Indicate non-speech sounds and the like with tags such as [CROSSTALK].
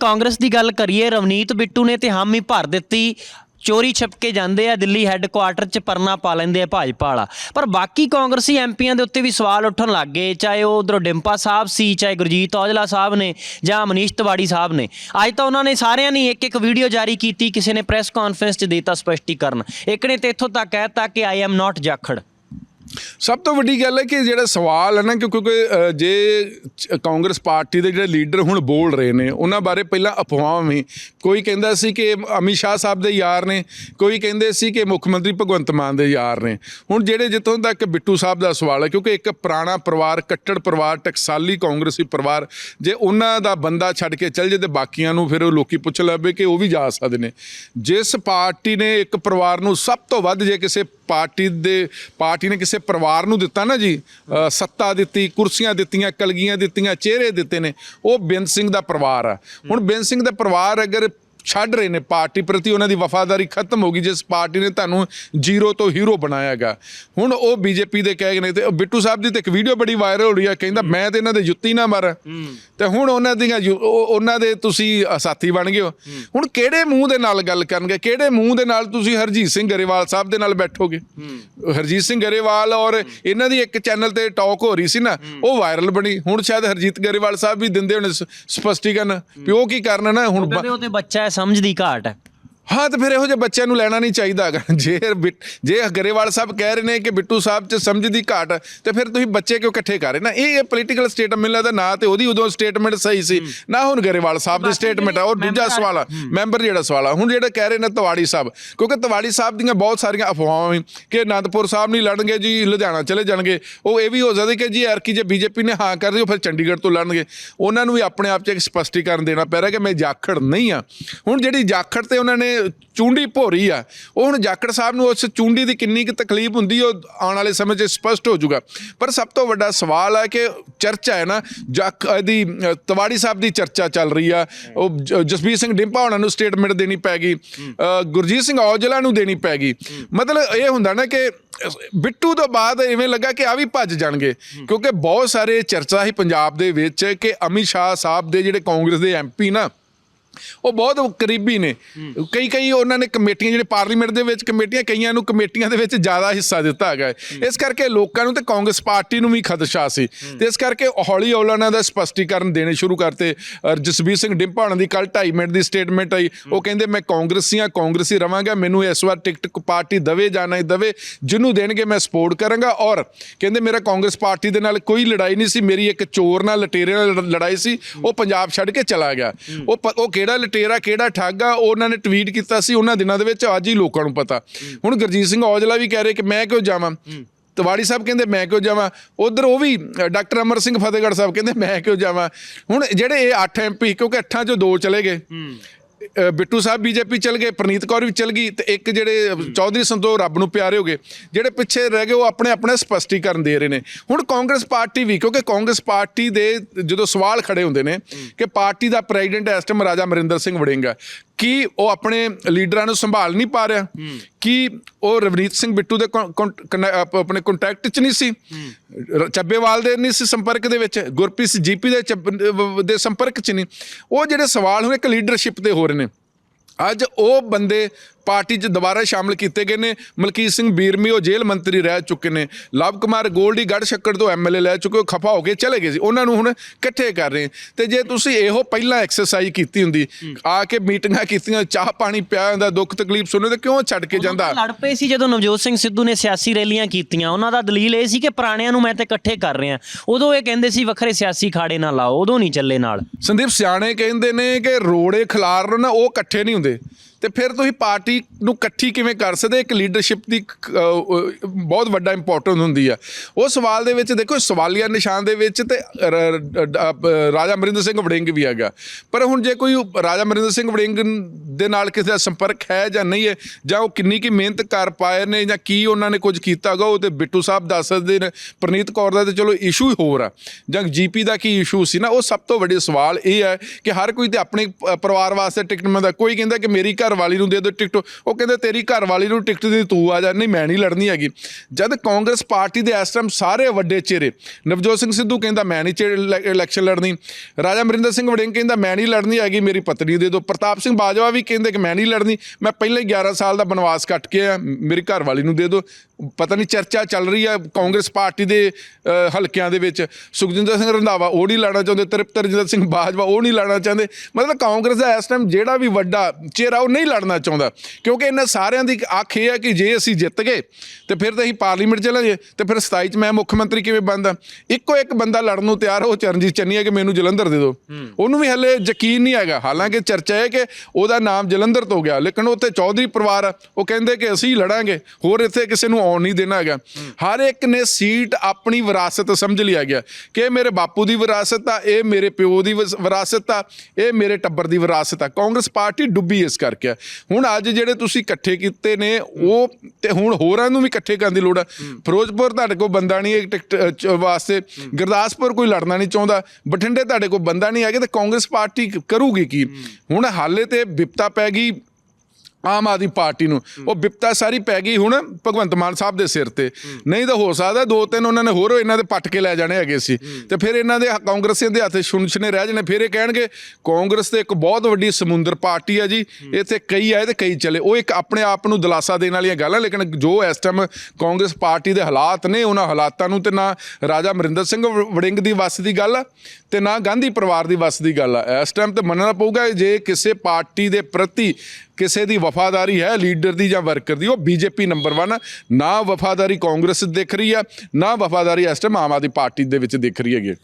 ਕਾਂਗਰਸ ਦੀ ਗੱਲ ਕਰੀਏ, ਰਵਨੀਤ ਬਿੱਟੂ ਨੇ ਤੇ ਹਾਮੀ ਭਰ ਦਿੱਤੀ। ਚੋਰੀ ਛਪਕੇ ਜਾਂਦੇ ਆ, ਦਿੱਲੀ ਹੈੱਡਕੁਆਟਰ 'ਚ ਪਰਨਾ ਪਾ ਲੈਂਦੇ ਆ ਭਾਜਪਾ ਵਾਲਾ। ਪਰ ਬਾਕੀ ਕਾਂਗਰਸੀ ਐਮਪੀਆਂ ਦੇ ਉੱਤੇ ਵੀ ਸਵਾਲ ਉੱਠਣ ਲੱਗ ਗਏ, ਚਾਹੇ ਉਹ ਉਧਰੋਂ ਡਿੰਪਾ ਸਾਹਿਬ ਸੀ, ਚਾਹੇ ਗੁਰਜੀਤ ਔਜਲਾ ਸਾਹਿਬ ਨੇ, ਜਾਂ ਮਨੀਸ਼ ਤਿਵਾੜੀ ਸਾਹਿਬ ਨੇ। ਅੱਜ ਤਾਂ ਉਹਨਾਂ ਨੇ ਸਾਰਿਆਂ ਨੇ ਇੱਕ ਇੱਕ ਵੀਡੀਓ ਜਾਰੀ ਕੀਤੀ, ਕਿਸੇ ਨੇ ਪ੍ਰੈਸ ਕਾਨਫਰੰਸ 'ਚ ਦਿੱਤਾ ਸਪਸ਼ਟੀਕਰਨ। ਇੱਕ ਨੇ ਤੇ ਇੱਥੋਂ ਤੱਕ ਕਹਿਤਾ ਕਿ ਆਈ ਐਮ ਨਾਟ ਜਾਖੜ। ਸਭ ਤੋਂ ਵੱਡੀ ਗੱਲ ਹੈ ਕਿ ਜਿਹੜਾ ਸਵਾਲ ਹੈ ਨਾ ਕਿ ਕਿਉਂਕਿ ਜੇ ਕਾਂਗਰਸ ਪਾਰਟੀ ਦੇ ਜਿਹੜੇ ਲੀਡਰ ਹੁਣ ਬੋਲ ਰਹੇ ਨੇ, ਉਹਨਾਂ ਬਾਰੇ ਪਹਿਲਾਂ ਅਫਵਾਹਾਂ ਵੀ। ਕੋਈ ਕਹਿੰਦਾ ਸੀ ਕਿ ਅਮਿਤ ਸ਼ਾਹ ਸਾਹਿਬ ਦੇ ਯਾਰ ਨੇ, ਕੋਈ ਕਹਿੰਦੇ ਸੀ ਕਿ ਮੁੱਖ ਮੰਤਰੀ ਭਗਵੰਤ ਮਾਨ ਦੇ ਯਾਰ ਨੇ। ਹੁਣ ਜਿਹੜੇ ਜਿੱਥੋਂ ਤੱਕ ਬਿੱਟੂ ਸਾਹਿਬ ਦਾ ਸਵਾਲ ਹੈ, ਕਿਉਂਕਿ ਇੱਕ ਪੁਰਾਣਾ ਪਰਿਵਾਰ, ਕੱਟੜ ਪਰਿਵਾਰ, ਟਕਸਾਲੀ ਕਾਂਗਰਸੀ ਪਰਿਵਾਰ, ਜੇ ਉਹਨਾਂ ਦਾ ਬੰਦਾ ਛੱਡ ਕੇ ਚੱਲ ਜੇ ਤੇ ਬਾਕੀਆਂ ਨੂੰ ਫਿਰ ਉਹ ਲੋਕੀ ਪੁੱਛ ਲੱਭੇ ਕਿ ਉਹ ਵੀ ਜਾ ਸਕਦੇ ਨੇ। ਜਿਸ ਪਾਰਟੀ ਨੇ ਇੱਕ ਪਰਿਵਾਰ ਨੂੰ ਸਭ ਤੋਂ ਵੱਧ ਜੇ ਕਿਸੇ ਪਾਰਟੀ ਦੇ, ਪਾਰਟੀ ਨੇ ਕਿਸੇ ਪਰਿਵਾਰ ਨੂੰ ਦਿੱਤਾ ਨਾ ਜੀ ਸੱਤਾ ਦਿੱਤੀ, ਕੁਰਸੀਆਂ ਦਿੱਤੀਆਂ, ਕਲਗੀਆਂ ਦਿੱਤੀਆਂ, ਚਿਹਰੇ ਦਿੱਤੇ ਨੇ, ਉਹ ਬੇਅੰਤ ਸਿੰਘ ਦਾ ਪਰਿਵਾਰ ਆ। ਹੁਣ ਬੇਅੰਤ ਸਿੰਘ ਦਾ ਪਰਿਵਾਰ ਅਗਰ ਛੱਡ ਰਹੇ ਨੇ ਪਾਰਟੀ ਪ੍ਰਤੀ ਉਹਨਾਂ ਦੀ ਵਫਾਦਾਰੀ ਖਤਮ ਹੋ ਗਈ ਜਿਸ ਪਾਰਟੀ ਨੇ ਤੁਹਾਨੂੰ ਜ਼ੀਰੋ ਤੋਂ ਹੀਰੋ ਬਣਾਇਆਗਾ ਹੁਣ ਉਹ ਬੀਜੇਪੀ ਦੇ ਕਹਿ ਗਏ ਨੇ ਤੇ ਬਿੱਟੂ ਸਾਹਿਬ ਦੀ ਤੇ ਇੱਕ ਵੀਡੀਓ ਬੜੀ ਵਾਇਰਲ ਹੋ ਰਹੀ ਆ ਕਹਿੰਦਾ ਮੈਂ ਤੇ ਇਹਨਾਂ ਦੇ ਜੁੱਤੀ ਨਾ ਮਾਰਾਂ। ਤੇ ਹੁਣ ਉਹਨਾਂ ਦੀਆਂ ਉਹਨਾਂ ਦੇ ਤੁਸੀਂ ਸਾਥੀ ਬਣ ਗਏ ਹੋ। ਹੁਣ ਕਿਹੜੇ ਮੂੰਹ ਦੇ ਨਾਲ ਗੱਲ ਕਰਨਗੇ? ਕਿਹੜੇ ਮੂੰਹ ਦੇ ਨਾਲ ਤੁਸੀਂ ਹਰਜੀਤ ਸਿੰਘ ਗਰੇਵਾਲ ਸਾਹਿਬ ਦੇ ਨਾਲ ਬੈਠੋਗੇ? ਹਰਜੀਤ ਸਿੰਘ ਗਰੇਵਾਲ ਔਰ ਇਹਨਾਂ ਦੀ ਇੱਕ ਚੈਨਲ ਤੇ ਟਾਕ ਹੋ ਰਹੀ ਸੀ ਨਾ ਉਹ ਵਾਇਰਲ ਬਣੀ। ਹੁਣ ਸ਼ਾਇਦ ਹਰਜੀਤ ਗਰੇਵਾਲ ਸਾਹਿਬ ਵੀ ਦਿੰਦੇ ਹੋਣੇ ਸਪਸ਼ਟੀਕਰਨ। ਵੀ ਉਹ ਕੀ ਕਰਨਾ ਨਾ ਹੁਣ ਬ- ਕਹਿੰਦੇ ਉਹ ਤੇ ਬੱਚਾ ਹੈ ਸਮਝ ਦੀ ਘਾਟ ਹੈ। ਹਾਂ ਤੇ ਫਿਰ ਇਹੋ ਜਿਹੇ ਬੱਚਿਆਂ ਨੂੰ ਲੈਣਾ ਨਹੀਂ ਚਾਹੀਦਾ ਹੈਗਾ। [LAUGHS] ਜੇ ਬਿਟ- ਜੇ ਗਰੇਵਾਲ ਸਾਹਿਬ ਕਹਿ ਰਹੇ ਨੇ ਕਿ ਬਿੱਟੂ ਸਾਹਿਬ 'ਚ ਸਮਝ ਦੀ ਘਾਟ ਹੈ, ਤੇ ਫਿਰ ਤੁਸੀਂ ਬੱਚੇ ਕਿਉਂ ਇਕੱਠੇ ਕਰ ਰਹੇ? ਨਾ ਇਹ ਪੋਲੀਟੀਕਲ ਸਟੇਟਮੈਂਟ ਮਿਲਦਾ ਤਾਂ ਨਾ ਤੇ ਉਹਦੀ ਉਦੋਂ ਸਟੇਟਮੈਂਟ ਸਹੀ ਸੀ। ਨਾ ਹੁਣ ਗਰੇਵਾਲ ਸਾਹਿਬ ਦੀ ਸਟੇਟਮੈਂਟ ਆ ਉਹ ਦੂਜਾ ਸਵਾਲ ਆ। ਮੈਂਬਰ ਜਿਹੜਾ ਸਵਾਲ ਆ ਹੁਣ ਜਿਹੜਾ ਕਹਿ ਰਹੇ ਨੇ ਤਵਾੜੀ ਸਾਹਿਬ ਕਿਉਂਕਿ ਤਵਾੜੀ ਸਾਹਿਬ ਦੀਆਂ ਬਹੁਤ ਸਾਰੀਆਂ ਅਫਵਾਹਾਂ ਵੀ ਕਿ ਅਨੰਦਪੁਰ ਸਾਹਿਬ ਨਹੀਂ ਲੜਨਗੇ ਜੀ ਲੁਧਿਆਣਾ ਚਲੇ ਜਾਣਗੇ। ਉਹ ਇਹ ਵੀ ਹੋ ਸਕਦਾ ਕਿ ਜੀ ਐਰਕੀ ਜੇ ਬੀਜੇਪੀ ਨੇ ਹਾਂ ਕਰ ਦਿਓ ਫਿਰ ਚੰਡੀਗੜ੍ਹ ਤੋਂ ਲੜਨਗੇ। ਉਹਨਾਂ ਨੂੰ ਵੀ ਆਪਣੇ ਆਪ 'ਚ ਇੱਕ ਸਪਸ਼ਟੀਕਰਨ ਦੇਣਾ ਪੈ ਰਿਹਾ ਕਿ ਮੈਂ ਜਾਖੜ ਨਹੀਂ ਆ। ਹੁਣ ਜਿਹੜੀ ਜਾਖੜ ਤੇ ਉਹਨਾਂ ਨੇ ਚੁੰਡੀ ਭੋਰੀ ਆ। ਉਹ ਹੁਣ ਜਾਖੜ ਸਾਹਿਬ ਨੂੰ ਉਸ ਚੁੰਡੀ ਦੀ ਕਿੰਨੀ ਕੁ ਤਕਲੀਫ ਹੁੰਦੀ, ਉਹ ਆਉਣ ਵਾਲੇ ਸਮੇਂ 'ਚ ਸਪਸ਼ਟ ਹੋ ਜਾਊਗਾ। ਪਰ ਸਭ ਤੋਂ ਵੱਡਾ ਸਵਾਲ ਹੈ ਕਿ ਚਰਚਾ ਹੈ ਨਾ, ਜਖ ਦੀ ਤਵਾੜੀ ਸਾਹਿਬ ਦੀ ਚਰਚਾ ਚੱਲ ਰਹੀ ਆ। ਉਹ ਜਸਬੀਰ ਸਿੰਘ ਡਿੰਪਾ ਉਹਨਾਂ ਨੂੰ ਸਟੇਟਮੈਂਟ ਦੇਣੀ ਪੈ ਗਈ ਗੁਰਜੀਤ ਸਿੰਘ ਔਜਲਾ ਨੂੰ ਦੇਣੀ ਪੈ ਗਈ। ਮਤਲਬ ਇਹ ਹੁੰਦਾ ਨਾ ਕਿ ਬਿੱਟੂ ਤੋਂ ਬਾਅਦ ਇਵੇਂ ਲੱਗਾ ਕਿ ਆ ਵੀ ਭੱਜ ਜਾਣਗੇ। ਕਿਉਂਕਿ ਬਹੁਤ ਸਾਰੇ ਚਰਚਾ ਹੀ ਪੰਜਾਬ ਦੇ ਵਿੱਚ ਕਿ ਅਮਿਤ ਸ਼ਾਹ ਸਾਹਿਬ ਦੇ ਜਿਹੜੇ ਕਾਂਗਰਸ ਦੇ ਐਮਪੀ ਨਾ ਉਹ ਬਹੁਤ ਕਰੀਬੀ ਨੇ। ਕਈ ਕਈ ਉਹਨਾਂ ਨੇ ਕਮੇਟੀਆਂ ਜਿਹੜੇ ਪਾਰਲੀਮੈਂਟ ਦੇ ਵਿੱਚ ਕਮੇਟੀਆਂ ਕਈਆਂ ਨੂੰ ਕਮੇਟੀਆਂ ਦੇ ਵਿੱਚ ਜ਼ਿਆਦਾ ਹਿੱਸਾ ਦਿੱਤਾ ਹੈਗਾ। ਇਸ ਕਰਕੇ ਲੋਕਾਂ ਨੂੰ ਤੇ ਕਾਂਗਰਸ ਪਾਰਟੀ ਨੂੰ ਵੀ ਖਦਸ਼ਾ ਸੀ। ਤੇ ਇਸ ਕਰਕੇ ਹੌਲੀ ਹੌਲੀ ਉਹਨਾਂ ਦਾ ਸਪਸ਼ਟੀਕਰਨ ਦੇਣੇ ਸ਼ੁਰੂ ਕਰਤੇ। ਜਸਬੀਰ ਸਿੰਘ ਡਿੰਪਾ ਉਹਨਾਂ ਦੀ ਕੱਲ 2.5 ਮਿੰਟ ਦੀ ਸਟੇਟਮੈਂਟ ਆਈ। ਉਹ ਕਹਿੰਦੇ ਮੈਂ ਕਾਂਗਰਸੀਆਂ ਕਾਂਗਰਸੀ ਰਵਾਂਗਾ। ਮੈਨੂੰ ਇਸ ਵਾਰ ਟਿਕਟ ਪਾਰਟੀ ਦਵੇ ਜਾਂ ਨਹੀਂ ਦਵੇ ਜਿਹਨੂੰ ਦੇਣਗੇ ਮੈਂ ਸਪੋਰਟ ਕਰਾਂਗਾ। ਔਰ ਕਹਿੰਦੇ ਮੇਰਾ ਕਾਂਗਰਸ ਪਾਰਟੀ ਦੇ ਨਾਲ ਕੋਈ ਲੜਾਈ ਨਹੀਂ ਸੀ। ਮੇਰੀ ਇੱਕ ਚੋਰ ਨਾਲ ਲਟੇਰੇ ਨਾਲ ਲੜ- ਲੜਾਈ ਸੀ। ਉਹ ਪੰਜਾਬ ਛੱਡ ਕੇ ਚਲਾ ਗਿਆ। ਉਹ ਉਹ ਕਿਹੜਾ ਲਟੇਰਾ ਕਿਹੜਾ ਠੱਗ ਆ ਉਹ ਉਹਨਾਂ ਨੇ ਟਵੀਟ ਕੀਤਾ ਸੀ ਉਹਨਾਂ ਦਿਨਾਂ ਦੇ ਵਿੱਚ ਅੱਜ ਹੀ ਲੋਕਾਂ ਨੂੰ ਪਤਾ। ਹੁਣ ਗੁਰਜੀਤ ਸਿੰਘ ਔਜਲਾ ਵੀ ਕਹਿ ਰਹੇ ਕਿ ਮੈਂ ਕਿਉਂ ਜਾਵਾਂ? ਤਵਾੜੀ ਸਾਹਿਬ ਕਹਿੰਦੇ ਮੈਂ ਕਿਉਂ ਜਾਵਾਂ? ਉਧਰ ਉਹ ਵੀ ਡਾਕਟਰ ਅਮਰ ਸਿੰਘ ਫਤਿਹਗੜ੍ਹ ਸਾਹਿਬ ਕਹਿੰਦੇ ਮੈਂ ਕਿਉਂ ਜਾਵਾਂ? ਹੁਣ ਜਿਹੜੇ ਇਹ 8 ਐਮਪੀ ਕਿਉਂਕਿ 8 ਚੋਂ ਦੋ ਚਲੇ ਗਏ। ਬਿੱਟੂ ਸਾਹਿਬ ਬੀਜੇਪੀ ਚਲ ਗਏ, ਪ੍ਰਨੀਤ ਕੌਰ ਵੀ ਚਲ ਗਈ ਤੇ ਇੱਕ ਜਿਹੜੇ ਚੌਧਰੀ ਸੰਤੋ ਰੱਬ ਨੂੰ ਪਿਆਰੇ ਹੋ ਗਏ। ਜਿਹੜੇ ਪਿੱਛੇ ਰਹਿ ਗਏ ਉਹ ਆਪਣੇ ਆਪਣੇ ਸਪਸ਼ਟੀਕਰਨ ਦੇ ਰਹੇ ਨੇ। ਹੁਣ ਕਾਂਗਰਸ ਪਾਰਟੀ ਵੀ, ਕਿਉਂਕਿ ਕਾਂਗਰਸ ਪਾਰਟੀ ਦੇ ਜਦੋਂ ਸਵਾਲ ਖੜੇ ਹੁੰਦੇ ਨੇ ਕਿ ਪਾਰਟੀ ਦਾ ਪ੍ਰੈਜ਼ੀਡੈਂਟ ਇਸ ਟਾਈਮ ਰਾਜਾ ਅਮਰਿੰਦਰ ਸਿੰਘ ਵੜਿੰਗਾ। ਕੀ ਉਹ ਆਪਣੇ ਲੀਡਰਾਂ ਨੂੰ ਸੰਭਾਲ ਨਹੀਂ ਪਾ ਰਿਹਾ? ਕੀ ਉਹ ਰਵਨੀਤ ਸਿੰਘ ਬਿੱਟੂ ਦੇ ਆਪਣੇ ਕੰਟੈਕਟ 'ਚ ਨਹੀਂ ਸੀ? ਚੱਬੇਵਾਲ ਦੇ ਨਹੀਂ ਸੀ ਸੰਪਰਕ ਦੇ ਵਿੱਚ? ਗੁਰਪ੍ਰੀਤ ਜੀਪੀ ਦੇ ਦੇ ਸੰਪਰਕ 'ਚ ਨਹੀਂ? ਉਹ ਜਿਹੜੇ ਸਵਾਲ ਹੁਣ ਇੱਕ ਲੀਡਰਸ਼ਿਪ ਦੇ ਹੋ ਰਹੇ ਨੇ। ਅੱਜ ਉਹ ਬੰਦੇ ਪਾਰਟੀ 'ਚ ਦੁਬਾਰਾ ਸ਼ਾਮਲ ਕੀਤੇ ਗਏ ਨੇ। ਮਲਕੀਤ ਸਿੰਘ ਬੀਰਮੀ ਉਹ ਜੇਲ੍ਹ ਮੰਤਰੀ ਰਹਿ ਚੁੱਕੇ ਨੇ। ਲਵ ਕੁਮਾਰ ਗੋਲਡੀ ਗੜ ਸ਼ੱਕਰ ਤੋਂ ਐਮਐਲਏ ਲੈ ਚੁੱਕੇ ਉਹ ਖਫਾ ਹੋ ਕੇ ਚਲੇ ਗਏ ਸੀ। ਉਹਨਾਂ ਨੂੰ ਹੁਣ ਇਕੱਠੇ ਕਰ ਰਹੇ ਤੇ ਜੇ ਤੁਸੀਂ ਇਹੋ ਪਹਿਲਾਂ ਐਕਸਰਸਾਈਜ਼ ਕੀਤੀ ਹੁੰਦੀ ਆ ਕੇ ਮੀਟਿੰਗਾਂ ਕੀਤੀਆਂ ਚਾਹ ਪਾਣੀ ਪਿਆ ਹੁੰਦਾ ਦੁੱਖ ਤਕਲੀਫ ਸੁਣੇ ਤੇ ਕਿਉਂ ਛੱਡ ਕੇ ਜਾਂਦਾ? ਲੜ ਪਏ ਸੀ ਜਦੋਂ ਨਵਜੋਤ ਸਿੰਘ ਸਿੱਧੂ ਨੇ ਸਿਆਸੀ ਰੈਲੀਆਂ ਕੀਤੀਆਂ। ਉਹਨਾਂ ਦਾ ਦਲੀਲ ਇਹ ਸੀ ਕਿ ਪੁਰਾਣਿਆਂ ਨੂੰ ਮੈਂ ਤੇ ਇਕੱਠੇ ਕਰ ਰਿਹਾ। ਉਦੋਂ ਇਹ ਕਹਿੰਦੇ ਸੀ ਵੱਖਰੇ ਸਿਆਸੀ ਖਾੜੇ ਨਾ ਲਾਓ ਉਦੋਂ ਨਹੀਂ ਚੱਲੇ ਨਾਲ। ਸੰਦੀਪ ਸਿਆਣੇ ਕਹਿੰਦੇ ਨੇ ਕਿ ਰੋੜੇ ਖਿਲਾਰ ਨਾ ਉਹ ਇਕੱਠੇ ਨਹੀਂ ਹੁੰਦੇ। ਤੇ ਫਿਰ ਤੁਸੀਂ ਪਾਰਟੀ ਨੂੰ ਇਕੱਠੀ ਕਿਵੇਂ ਕਰ ਸਕਦੇ? ਇੱਕ ਲੀਡਰਸ਼ਿਪ ਦੀ ਬਹੁਤ ਵੱਡਾ ਇੰਪੋਰਟੈਂਸ ਹੁੰਦੀ ਆ। ਉਹ ਸਵਾਲ ਦੇ ਵਿੱਚ ਦੇਖੋ, ਸਵਾਲੀਆ ਨਿਸ਼ਾਨ ਦੇ ਵਿੱਚ ਤੇ ਰਾਜਾ ਅਮਰਿੰਦਰ ਸਿੰਘ ਵੜਿੰਗ ਵੀ ਹੈਗਾ। ਪਰ ਹੁਣ ਜੇ ਕੋਈ ਰਾਜਾ ਅਮਰਿੰਦਰ ਸਿੰਘ ਵੜਿੰਗ ਦੇ ਨਾਲ ਕਿਸੇ ਦਾ ਸੰਪਰਕ ਹੈ ਜਾਂ ਨਹੀਂ ਹੈ, ਜਾਂ ਉਹ ਕਿੰਨੀ ਕੀ ਮਿਹਨਤ ਕਰ ਪਾਏ ਨੇ ਜਾਂ ਕੀ ਉਹਨਾਂ ਨੇ ਕੁਝ ਕੀਤਾ ਹੈਗਾ, ਉਹ ਤੇ ਬਿੱਟੂ ਸਾਹਿਬ ਦੱਸ ਸਕਦੇ ਨੇ, ਪ੍ਰਨੀਤ ਕੌਰ ਦਾ ਤੇ ਚਲੋ ਇਸ਼ੂ ਹੀ ਹੋਰ ਆ। ਜਾਂ ਜੀਪੀ ਦਾ ਕੀ ਇਸ਼ੂ ਸੀ ਨਾ, ਉਹ ਸਭ ਤੋਂ ਵੱਡੇ ਸਵਾਲ ਇਹ ਹੈ ਕਿ ਹਰ ਕੋਈ ਤੇ ਆਪਣੇ ਪਰਿਵਾਰ ਵਾਸਤੇ ਟਿਕਟ ਮੰਗਦਾ, ਕੋਈ ਕਹਿੰਦਾ ਕਿ ਮੇਰੀ ਘਰ ਵਾਲੀ ਨੂੰ ਦੇ ਦਿਓ ਟਿਕਟ, ਉਹ ਕਹਿੰਦੇ ਤੇਰੀ ਘਰ ਵਾਲੀ ਨੂੰ ਟਿਕਟ ਦੀ ਤੂੰ ਆ ਜਾ, ਨਹੀਂ ਮੈਂ ਨਹੀਂ ਲੜਨੀ ਹੈਗੀ। ਜਦ ਕਾਂਗਰਸ ਪਾਰਟੀ ਦੇ ਇਸ ਟਾਈਮ ਸਾਰੇ ਵੱਡੇ ਚਿਹਰੇ, ਨਵਜੋਤ ਸਿੰਘ ਸਿੱਧੂ ਕਹਿੰਦਾ ਮੈਂ ਨਹੀਂ ਇਲੈਕਸ਼ਨ ਲੜਨੀ, ਰਾਜਾ ਅਮਰਿੰਦਰ ਸਿੰਘ ਵੜਿੰਗ ਕਹਿੰਦਾ ਮੈਂ ਨਹੀਂ ਲੜਨੀ ਹੈਗੀ, ਮੇਰੀ ਪਤਨੀ ਦੇ ਦਿਓ, ਪ੍ਰਤਾਪ ਸਿੰਘ ਬਾਜਵਾ ਵੀ ਕਹਿੰਦੇ ਕਿ ਮੈਂ ਨਹੀਂ ਲੜਨੀ, ਮੈਂ ਪਹਿਲਾਂ ਹੀ 11 ਸਾਲ ਦਾ ਬਨਵਾਸ ਕੱਟ ਕੇ ਆ ਮੇਰੀ ਘਰ ਵਾਲੀ ਨੂੰ ਦੇ ਦਿਓ, ਪਤਾ ਨਹੀਂ ਚਰਚਾ ਚੱਲ ਰਹੀ ਆ ਕਾਂਗਰਸ ਪਾਰਟੀ ਦੇ ਹਲਕਿਆਂ ਦੇ ਵਿੱਚ, ਸੁਖਜਿੰਦਰ ਸਿੰਘ ਰੰਧਾਵਾ ਉਹ ਨਹੀਂ ਲੜਨਾ ਚਾਹੁੰਦੇ, ਤ੍ਰਿਪਤ ਰਜਿੰਦਰ ਸਿੰਘ ਬਾਜਵਾ ਉਹ ਨਹੀਂ ਲੜਨਾ ਚਾਹੁੰਦੇ, ਮਤਲਬ ਕਾਂਗਰਸ ਦਾ ਇਸ ਟਾਈਮ ਜਿਹੜਾ ਵੀ ਵੱਡਾ ਚਿਹਰਾ, ਉਹ ਨਹੀਂ ਲੜਨਾ ਚਾਹੁੰਦਾ। ਕਿਉਂਕਿ ਇਹਨਾਂ ਸਾਰਿਆਂ ਦੀ ਅੱਖ ਇਹ ਹੈ ਕਿ ਜੇ ਅਸੀਂ ਜਿੱਤ ਗਏ ਤੇ ਫਿਰ ਤਾਂ ਅਸੀਂ ਪਾਰਲੀਮੈਂਟ ਚਲਾਂਗੇ ਤੇ ਫਿਰ 27 ਚ ਮੈਂ ਮੁੱਖ ਮੰਤਰੀ ਕਿਵੇਂ ਬਣਦਾ? ਇੱਕੋ ਇੱਕ ਬੰਦਾ ਲੜਨ ਨੂੰ ਤਿਆਰ ਹੋ ਚਰਨਜੀਤ ਚੰਨੀ ਹੈ ਕਿ ਮੈਨੂੰ ਜਲੰਧਰ ਦੇ ਦਿਓ। ਉਹਨੂੰ ਵੀ ਹਲੇ ਯਕੀਨ ਨਹੀਂ ਹੈਗਾ। ਹਾਲਾਂਕਿ ਚਰਚਾ ਹੈ ਕਿ ਉਹਦਾ ਨਾਮ ਜਲੰਧਰ ਤੋਂ ਗਿਆ ਲੇਕਿਨ ਉੱਥੇ ਚੌਧਰੀ ਪਰਿਵਾਰ ਉਹ ਕਹਿੰਦੇ ਕਿ ਅਸੀਂ ਲੜਾਂਗੇ ਹੋਰ ਇੱਥੇ ਕਿਸੇ ਨੂੰ ਆਉਣ ਨਹੀਂ ਦੇਣਾ ਹੈਗਾ। ਹਰ ਇੱਕ ਨੇ ਸੀਟ ਆਪਣੀ ਵਿਰਾਸਤ ਸਮਝ ਲਿਆ ਗਿਆ ਕਿ ਮੇਰੇ ਬਾਪੂ ਦੀ ਵਿਰਾਸਤ ਆ ਇਹ ਮੇਰੇ ਪਿਓ ਦੀ ਵਿਰਾਸਤ ਆ ਇਹ ਮੇਰੇ ਟੱਬਰ ਦੀ ਵਿਰਾਸਤ ਆ। ਕਾਂਗਰਸ ਪਾਰਟੀ ਡੁੱਬੀ ਇਸ ਕਰਕੇ। ਆ। ਹੁਣ ਅੱਜ ਜਿਹੜੇ ਤੁਸੀਂ ਇਕੱਠੇ ਕੀਤੇ ਨੇ ਉਹ ਤੇ ਹੁਣ ਹੋਰਾਂ ਨੂੰ ਵੀ ਇਕੱਠੇ ਕਰਨ ਦੀ ਲੋੜ ਆ। ਫਿਰੋਜ਼ਪੁਰ ਤੁਹਾਡੇ ਕੋਲ ਬੰਦਾ ਨਹੀਂ ਹੈ ਟਿਕਟ ਵਾਸਤੇ। ਗੁਰਦਾਸਪੁਰ ਕੋਈ ਲੜਨਾ ਨਹੀਂ ਚਾਹੁੰਦਾ। ਬਠਿੰਡੇ ਤੁਹਾਡੇ ਕੋਲ ਬੰਦਾ ਨਹੀਂ ਹੈਗਾ ਤੇ ਕਾਂਗਰਸ ਪਾਰਟੀ ਕਰੂਗੀ ਕੀ? ਹੁਣ ਹਾਲੇ ਤੇ ਵਿਪਤਾ ਪੈ ਗਈ। ਆਮ ਆਦਮੀ ਪਾਰਟੀ ਨੂੰ। ਉਹ ਵਿਪਤਾ ਸਾਰੀ ਪੈ ਗਈ ਹੁਣ ਭਗਵੰਤ ਮਾਨ ਸਾਹਿਬ ਦੇ ਸਿਰ ਤੇ। ਨਹੀਂ ਤਾਂ ਹੋ ਸਕਦਾ ਦੋ ਤਿੰਨ ਉਹਨਾਂ ਨੇ ਹੋਰ ਇਹਨਾਂ ਦੇ ਪੱਟ ਕੇ ਲੈ ਜਾਣੇ ਹੈਗੇ ਸੀ। ਤੇ ਫਿਰ ਇਹਨਾਂ ਦੇ ਕਾਂਗਰਸੀਆਂ ਦੇ ਹੱਥੇ ਸੁਣਛਨੇ ਰਹਿ ਜਾਣੇ। ਫਿਰ ਇਹ ਕਹਿਣਗੇ ਕਾਂਗਰਸ ਤੇ ਇੱਕ ਬਹੁਤ ਵੱਡੀ ਸਮੁੰਦਰ ਪਾਰਟੀ ਹੈ। ਜੀ ਇੱਥੇ ਕਈ ਆਏ ਤੇ ਕਈ ਚਲੇ। ਉਹ ਇੱਕ ਆਪਣੇ ਆਪ ਨੂੰ ਦਿਲਾਸਾ ਦੇਣ ਵਾਲੀਆਂ ਗੱਲਾਂ ਲੇਕਿਨ ਜੋ ਇਸ ਟਾਈਮ ਕਾਂਗਰਸ ਪਾਰਟੀ ਦੇ ਹਾਲਾਤ ਨੇ ਉਹਨਾਂ ਹਾਲਾਤਾਂ ਨੂੰ ਤੇ ਨਾ ਰਾਜਾ ਅਮਰਿੰਦਰ ਸਿੰਘ ਵੜਿੰਗ ਦੀ ਵੱਸ ਦੀ ਗੱਲ ਆ ਤੇ ਨਾ ਗਾਂਧੀ ਪਰਿਵਾਰ ਦੀ ਵੱਸ ਦੀ ਗੱਲ ਆ। ਇਸ ਟਾਈਮ ਤੇ ਮੰਨਣਾ ਪਊਗਾ ਜੇ ਕਿਸੇ ਪਾਰਟੀ ਦੇ ਪ੍ਰਤੀ ਕਿਸੇ ਦੀ ਵਫਾਦਾਰੀ ਹੈ ਲੀਡਰ ਦੀ ਜਾਂ ਵਰਕਰ ਦੀ, ਉਹ ਬੀਜੇਪੀ ਨੰਬਰ 1 ਨਾ ਵਫਾਦਾਰੀ ਕਾਂਗਰਸ ਦਿਖ ਰਹੀ ਹੈ ਨਾ ਵਫਾਦਾਰੀ ਇਸ ਟਾਈਮ ਆਮ ਆਦਮੀ ਪਾਰਟੀ ਦੇ ਵਿੱਚ ਦਿਖ ਰਹੀ ਹੈਗੀ